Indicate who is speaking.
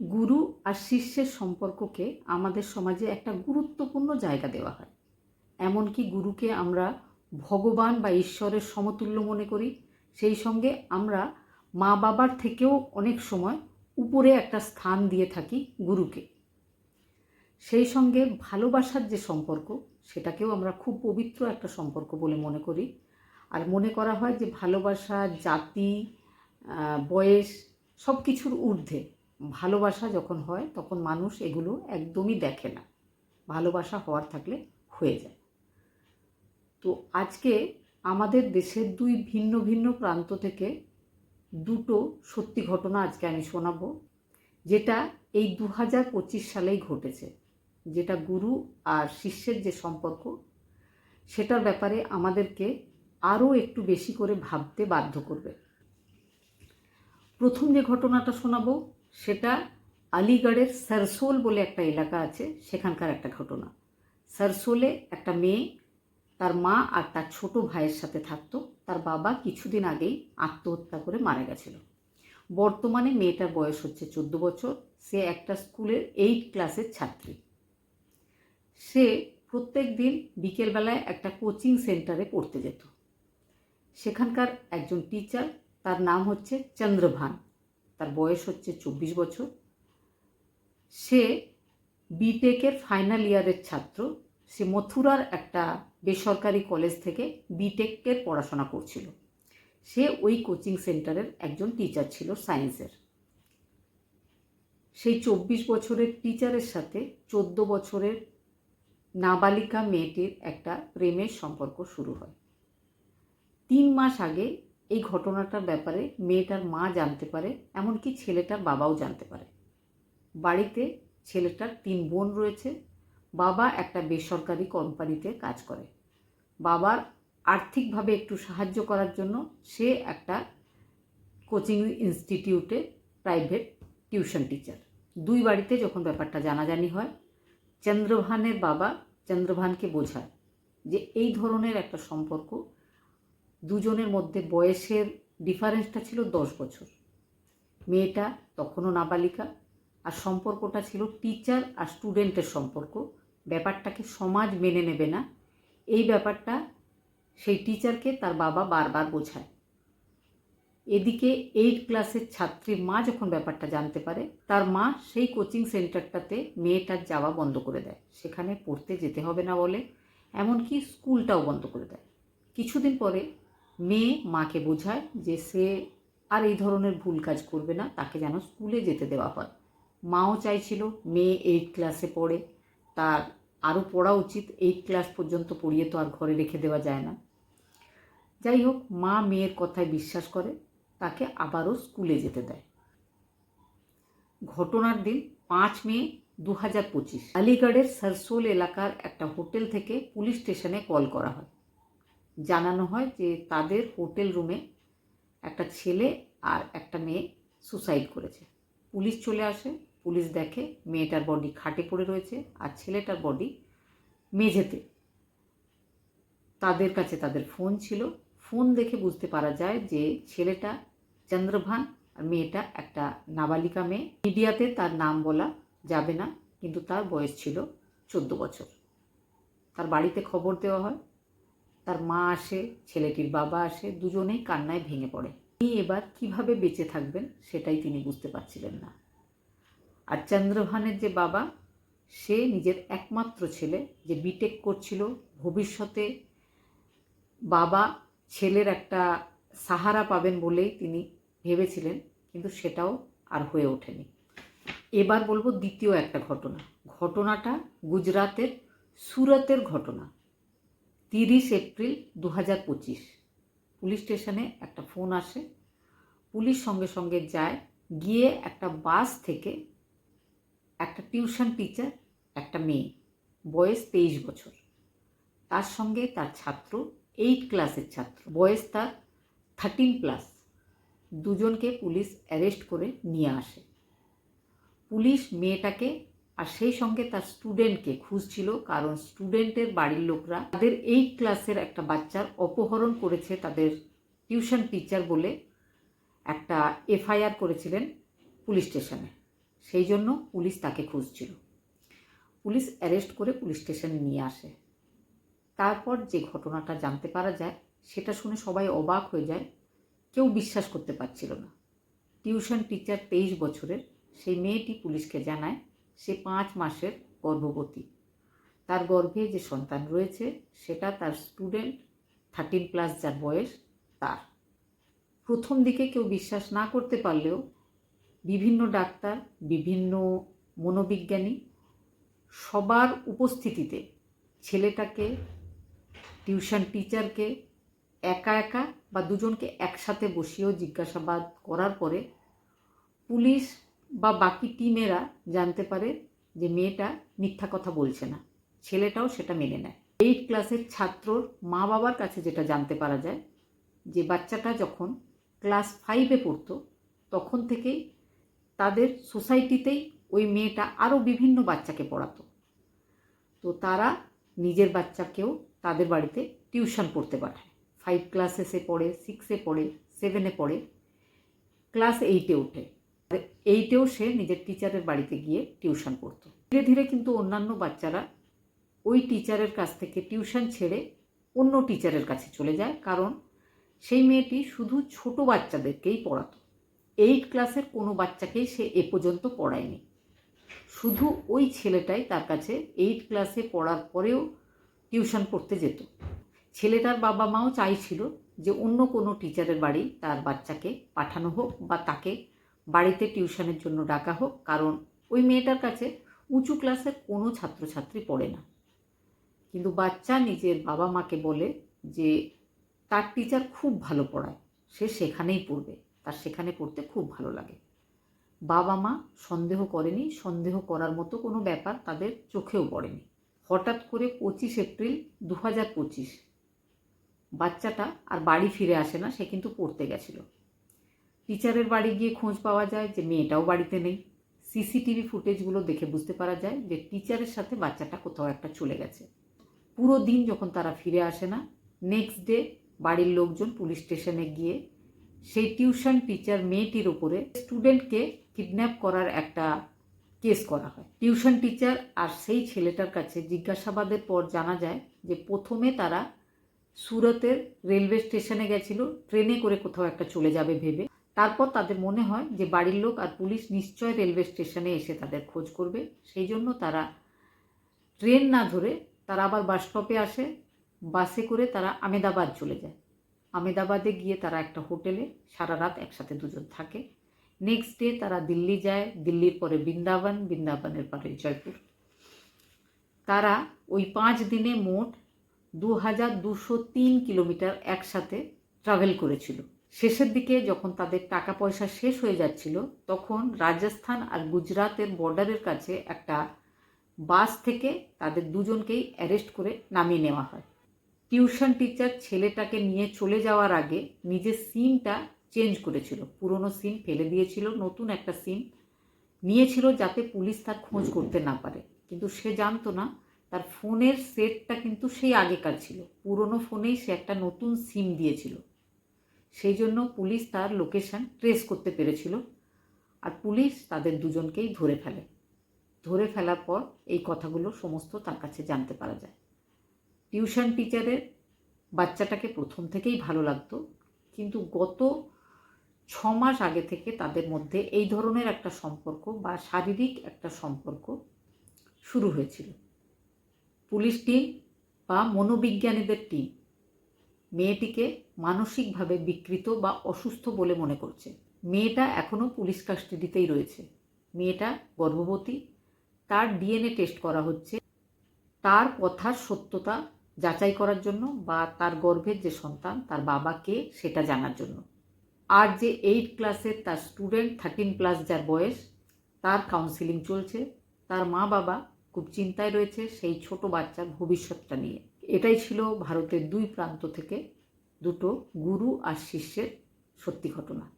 Speaker 1: গুরু আর শিষ্যের সম্পর্ককে আমাদের সমাজে একটা গুরুত্বপূর্ণ জায়গা দেওয়া হয়। এমনকি গুরুকে আমরা ভগবান বা ঈশ্বরের সমতুল্য মনে করি। সেই সঙ্গে আমরা মা বাবার থেকেও অনেক সময় উপরে একটা স্থান দিয়ে থাকি গুরুকে। সেই সঙ্গে ভালোবাসার যে সম্পর্ক, সেটাকেও আমরা খুব পবিত্র একটা সম্পর্ক বলে মনে করি। আর মনে করা হয় যে ভালোবাসা, জাতি বয়স সব কিছুর ঊর্ধ্বে। ভালোবাসা যখন হয়, তখন মানুষ এগুলো একদমই দেখে না। ভালোবাসা হওয়ার থাকলে হয়ে যায়। তো আজকে আমাদের দেশের দুই ভিন্ন ভিন্ন প্রান্ত থেকে দুটো সত্যি ঘটনা আজকে আমি শোনাবো, যেটা এই দু হাজার পঁচিশ সালেই ঘটেছে। যেটা গুরু আর শিষ্যের যে সম্পর্ক, সেটার ব্যাপারে আমাদেরকে আরও একটু বেশি করে ভাবতে বাধ্য করবে। প্রথম যে ঘটনাটা শোনাবো সেটা আলিগড়ের সারসোল বলে একটা এলাকা আছে, সেখানকার একটা ঘটনা। সারসোলে একটা মেয়ে, তার মা আর তার ছোট ভাইয়ের সাথে থাকতো। তার বাবা কিছুদিন আগেই আত্মহত্যা করে মারা গেছিল। বর্তমানে মেয়েটার বয়স হচ্ছে চোদ্দ বছর। সে একটা স্কুলের এইট ক্লাসের ছাত্রী। সে প্রত্যেক দিন বিকেলবেলায় একটা কোচিং সেন্টারে পড়তে যেত। সেখানকার একজন টিচার, তার নাম হচ্ছে চন্দ্রভান। তার বয়স হচ্ছে চব্বিশ বছর। সে বিটেকের ফাইনাল ইয়ারের ছাত্র। সে মথুরার একটা বেসরকারি কলেজ থেকে বিটেকের পড়াশোনা করছিল। সে ওই কোচিং সেন্টারের একজন টিচার ছিল সায়েন্সের সেই চব্বিশ বছরের টিচারের সাথে চোদ্দ বছরের নাবালিকা মেয়েটির একটা প্রেমের সম্পর্ক শুরু হয়। তিন মাস আগে এই ঘটনাটার ব্যাপারে মেয়েটার মা জানতে পারে, এমনকি ছেলেটার বাবাও জানতে পারে। বাড়িতে ছেলেটার তিন বোন রয়েছে। বাবা একটা বেসরকারি কোম্পানিতে কাজ করে। বাবার আর্থিকভাবে একটু সাহায্য করার জন্য সে একটা কোচিং ইনস্টিটিউটে প্রাইভেট টিউশন টিচার। দুই বাড়িতে যখন ব্যাপারটা জানাজানি হয়, চন্দ্রভানের বাবা চন্দ্রভানকে বোঝায় যে এই ধরনের একটা সম্পর্ক দুজনের মধ্যে বয়সের ডিফারেন্সটা ছিল দশ বছর। মেয়েটা তখনও নাবালিকা আর সম্পর্কটা ছিল টিচার আর স্টুডেন্টের সম্পর্ক। ব্যাপারটাকে সমাজ মেনে নেবে না। এই ব্যাপারটা সেই টিচারকে তার বাবা বারবার বোঝায়। এদিকে এইট ক্লাসের ছাত্রীর মা যখন ব্যাপারটা জানতে পারে, তার মা সেই কোচিং সেন্টারটাতে মেয়েটার যাওয়া বন্ধ করে দেয়। সেখানে পড়তে যেতে হবে না বলে, এমনকি স্কুলটাও বন্ধ করে দেয়। কিছুদিন পরে মেয়ে মাকে বোঝায় যে সে আর এই ধরনের ভুল কাজ করবে না, তাকে যেন স্কুলে যেতে দেওয়া হয়। মাও চাইছিল মেয়ে এইট ক্লাসে পড়ে, তার আরও পড়া উচিত এইট ক্লাস পর্যন্ত পড়িয়ে তো আর ঘরে রেখে দেওয়া যায় না। যাই হোক, মা মেয়ের কথায় বিশ্বাস করে, তাকে আবারও স্কুলে যেতে দেয়। ঘটনার দিন পাঁচ মে দু হাজার পঁচিশ, আলিগড়ের সারসোল এলাকার একটা হোটেল থেকে পুলিশ স্টেশনে কল করা হয়। জানানো হয় যে তাদের হোটেল রুমে একটা ছেলে আর একটা মেয়ে সুসাইড করেছে। পুলিশ চলে আসে, পুলিশ দেখে মেয়েটার বডি খাটে পড়ে রয়েছে আর ছেলেটার বডি মেঝেতে। তাদের কাছে তাদের ফোন ছিল। ফোন দেখে বুঝতে পারা যায় যে ছেলেটা চন্দ্রভান আর মেয়েটা একটা নাবালিকা মেয়ে। মিডিয়াতে তার নাম বলা যাবে না, কিন্তু তার বয়স ছিল চোদ্দ বছর। তার বাড়িতে খবর দেওয়া হয় তার মা আসে, ছেলেটির বাবা আসে, দুজনেই কান্নায় ভেঙে পড়ে। তিনি এবার কীভাবে বেঁচে থাকবেন সেটাই তিনি বুঝতে পারছিলেন না। আর চন্দ্রভানের যে বাবা, সে নিজের একমাত্র ছেলে যে বিটেক করছিল। ভবিষ্যতে বাবা ছেলের একটা সাহারা পাবেন বলেই তিনি ভেবেছিলেন, কিন্তু সেটাও আর হয়ে ওঠেনি। এবার বলব দ্বিতীয় একটা ঘটনা। ঘটনাটা গুজরাতের সুরতের ঘটনা। তিরিশ এপ্রিল দু হাজার পঁচিশ। পুলিশ স্টেশনে একটা ফোন আসে। পুলিশ সঙ্গে সঙ্গে যায়। গিয়ে একটা বাস থেকে একটা টিউশন টিচার, একটা মেয়ে, বয়স তেইশ বছর। তার সঙ্গে তার ছাত্র, এইট ক্লাসের ছাত্র। বয়স তার থার্টিন প্লাস। দুজনকে পুলিশ অ্যারেস্ট করে নিয়ে আসে। পুলিশ মেয়েটাকে আর সেই সঙ্গে তার স্টুডেন্টকে খুঁজছিল, কারণ স্টুডেন্টের বাড়ির লোকরা তাদের এইট ক্লাসের একটা বাচ্চার অপহরণ করেছে তাদের টিউশন টিচার বলে একটা এফআইআর করেছিলেন পুলিশ স্টেশনে সেই জন্য পুলিশ তাকে খুঁজছিল। পুলিশ অ্যারেস্ট করে পুলিশ স্টেশনে নিয়ে আসে। তারপর যে ঘটনাটা জানতে পারা যায়, সেটা শুনে সবাই অবাক হয়ে যায়। কেউ বিশ্বাস করতে পারছিল না। টিউশন টিচার তেইশ বছরের, সেই মেয়েটি পুলিশকে জানায় সে পাঁচ মাসের গর্ভবতী। তার গর্ভে যে সন্তান রয়েছে, সেটা তার স্টুডেন্ট থার্টিন প্লাস যার বয়স, তার। প্রথম দিকে কেউ বিশ্বাস না করতে পারলেও বিভিন্ন ডাক্তার, বিভিন্ন মনোবিজ্ঞানী সবার উপস্থিতিতে ছেলেটাকে টিউশন টিচারকে একা একা বা দুজনকে একসাথে বসিয়েও জিজ্ঞাসাবাদ করার পরে পুলিশ বা বাকি টিমেরা জানতে পারে যে মেয়েটা মিথ্যা কথা বলছে না। ছেলেটাও সেটা মেনে নেয়। এইট ক্লাসের ছাত্রর মা বাবার কাছে যেটা জানতে পারা যায়, যে বাচ্চাটা যখন ক্লাস ফাইভে পড়তো, তখন থেকেই তাদের সোসাইটিতেই ওই মেয়েটা আরও বিভিন্ন বাচ্চাকে পড়াতো। তো তারা নিজের বাচ্চাকেও তাদের বাড়িতে টিউশন পড়তে পাঠায়। ফাইভ ক্লাসে সে পড়ে সিক্সে পড়ে সেভেনে পড়ে। ক্লাস এইটে ওঠে। এইটেও সে নিজের টিচারের বাড়িতে গিয়ে টিউশন পড়তো। ধীরে ধীরে কিন্তু অন্যান্য বাচ্চারা ওই টিচারের কাছ থেকে টিউশন ছেড়ে অন্য টিচারের কাছে চলে যায়, কারণ সেই মেয়েটি শুধু ছোট বাচ্চাদেরকেই পড়াতো। এইট ক্লাসের কোনো বাচ্চাকেই সে এ পর্যন্ত পড়ায়নি। শুধু ওই ছেলেটাই তার কাছে এইট ক্লাসে পড়ার পরেও টিউশন পড়তে যেত। ছেলেটার বাবা মাও চাইছিল যে অন্য কোনো টিচারের বাড়ি তার বাচ্চাকে পাঠানো হোক বা তাকে বাড়িতে টিউশনের জন্য ডাকা হোক, কারণ ওই মেয়েটার কাছে উঁচু ক্লাসের কোনো ছাত্রছাত্রী পড়ে না। কিন্তু বাচ্চা নিজের বাবা মাকে বলে যে, তার টিচার খুব ভালো পড়ায়, সে সেখানেই পড়বে, তার সেখানে পড়তে খুব ভালো লাগে। বাবা মা সন্দেহ করেনি, সন্দেহ করার মতো কোনো ব্যাপার তাদের চোখেও পড়েনি। হঠাৎ করে পঁচিশ এপ্রিল দু হাজার পঁচিশ, বাচ্চাটা আর বাড়ি ফিরে আসে না, সে কিন্তু পড়তে গেছিল। টিচারের বাড়ি গিয়ে খোঁজ পাওয়া যায় যে মেয়েটাও বাড়িতে নেই। সিসিটিভি ফুটেজগুলো দেখে বুঝতে পারা যায় যে টিচারের সাথে বাচ্চাটা কোথাও একটা চলে গেছে। পুরো দিন যখন তারা ফিরে আসে না নেক্সট ডে বাড়ির লোকজন পুলিশ স্টেশনে গিয়ে সেই টিউশন টিচার মেয়েটির ওপরে স্টুডেন্টকে কিডন্যাপ করার একটা কেস করা হয়। টিউশন টিচার আর সেই ছেলেটার কাছে জিজ্ঞাসাবাদের পর জানা যায় যে প্রথমে তারা সুরতের রেলওয়ে স্টেশনে গেছিল, ট্রেনে করে কোথাও একটা চলে যাবে ভেবে। তারপর তাদের মনে হয় যে বাড়ির লোক আর পুলিশ নিশ্চয় রেলওয়ে স্টেশনে এসে তাদের খোঁজ করবে। সেই জন্য তারা ট্রেন না ধরে তারা আবার বাস স্টপে আসে। বাসে করে তারা আমেদাবাদ চলে যায়। আমেদাবাদে গিয়ে তারা একটা হোটেলে সারা রাত একসাথে দুজন থাকে। নেক্সট ডে তারা দিল্লি যায়। দিল্লির পরে বৃন্দাবন, বৃন্দাবনের পরে জয়পুর। তারা ওই পাঁচ দিনে মোট দু হাজার দুশো তিন কিলোমিটার একসাথে ট্রাভেল করেছিল। শেষের দিকে যখন তাদের টাকা পয়সা শেষ হয়ে যাচ্ছিল, তখন রাজস্থান আর গুজরাতের বর্ডারের কাছে একটা বাস থেকে তাদের দুজনকেই অ্যারেস্ট করে নামিয়ে নেওয়া হয়। টিউশন টিচার ছেলেটাকে নিয়ে চলে যাওয়ার আগে নিজের সিমটা চেঞ্জ করেছিল। পুরনো সিম ফেলে দিয়েছিল, নতুন একটা সিম নিয়েছিল যাতে পুলিশ তার খোঁজ করতে না পারে। কিন্তু সে জানতো না, তার ফোনের সেটটা কিন্তু সেই আগেকার ছিল। পুরনো ফোনেই সে একটা নতুন সিম দিয়েছিল। সেই জন্য পুলিশ তার লোকেশন ট্রেস করতে পেরেছিল। আর পুলিশ তাদের দুজনকেই ধরে ফেলে। ধরে ফেলার পর এই কথাগুলো সমস্ত তার কাছে জানতে পারা যায়। টিউশন টিচারের বাচ্চাটাকে প্রথম থেকেই ভালো লাগতো, কিন্তু গত ছ মাস আগে থেকে তাদের মধ্যে এই ধরনের একটা সম্পর্ক বা শারীরিক একটা সম্পর্ক শুরু হয়েছিল। পুলিশ টিম বা মনোবিজ্ঞানীদের টিম মেয়েটিকে মানসিকভাবে বিকৃত বা অসুস্থ বলে মনে করছে। মেয়েটা এখনও পুলিশ কাস্টাডিতেই রয়েছে। মেয়েটা গর্ভবতী। তার ডিএনএ টেস্ট করা হচ্ছে। তার কথার সত্যতা যাচাই করার জন্য বা তার গর্ভের যে সন্তান, তার বাবাকে সেটা জানার জন্য। আর যে এইট ক্লাসের তার স্টুডেন্ট থার্টিন প্লাস যার বয়স, তার কাউন্সিলিং চলছে। তার মা বাবা খুব চিন্তায় রয়েছে সেই ছোট বাচ্চার ভবিষ্যৎটা নিয়ে। এটাই ছিল ভারতের দুই প্রান্ত থেকে দুটো গুরু আর শিষ্যের সত্যি ঘটনা।